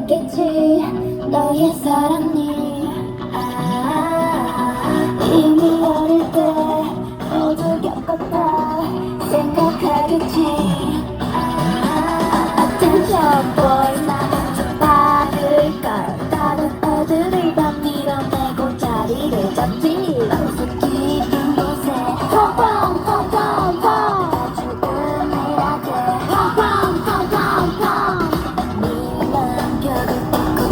왔겠지? 너의 사랑이. 아, 이미 어릴 때 모두 겪었다 생각하겠지. 아, 아, 아, 아,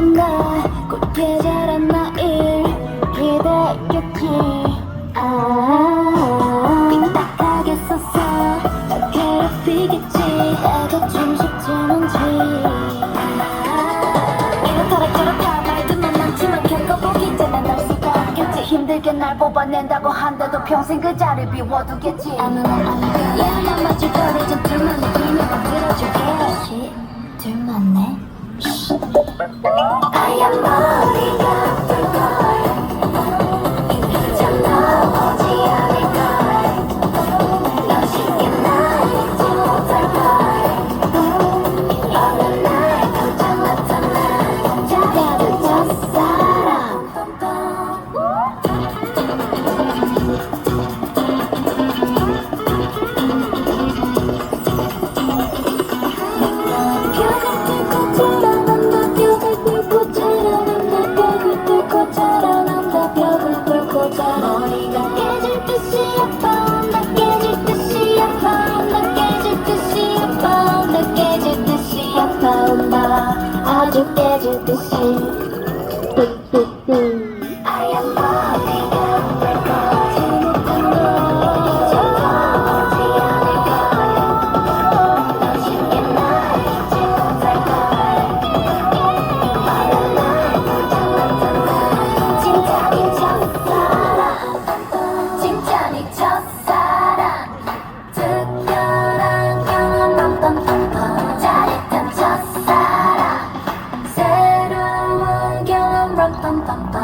나 꽃게 자란 나일 기대했겠지. 아 삐딱하게 썼어 날 괴롭히겠지. 애가 좀 쉽지 않지. 아, 이렇다라 저렇다 말도 만 많지만 결국 이제 난널 수가 없겠지. 힘들게 날 뽑아낸다고 한데도 평생 그 자리 비워두겠지. 아무나 아니야 얘만 맞을 거를 좀 들만 내 비밀을 들어줄게. 들만 내 the same. The. 첫사랑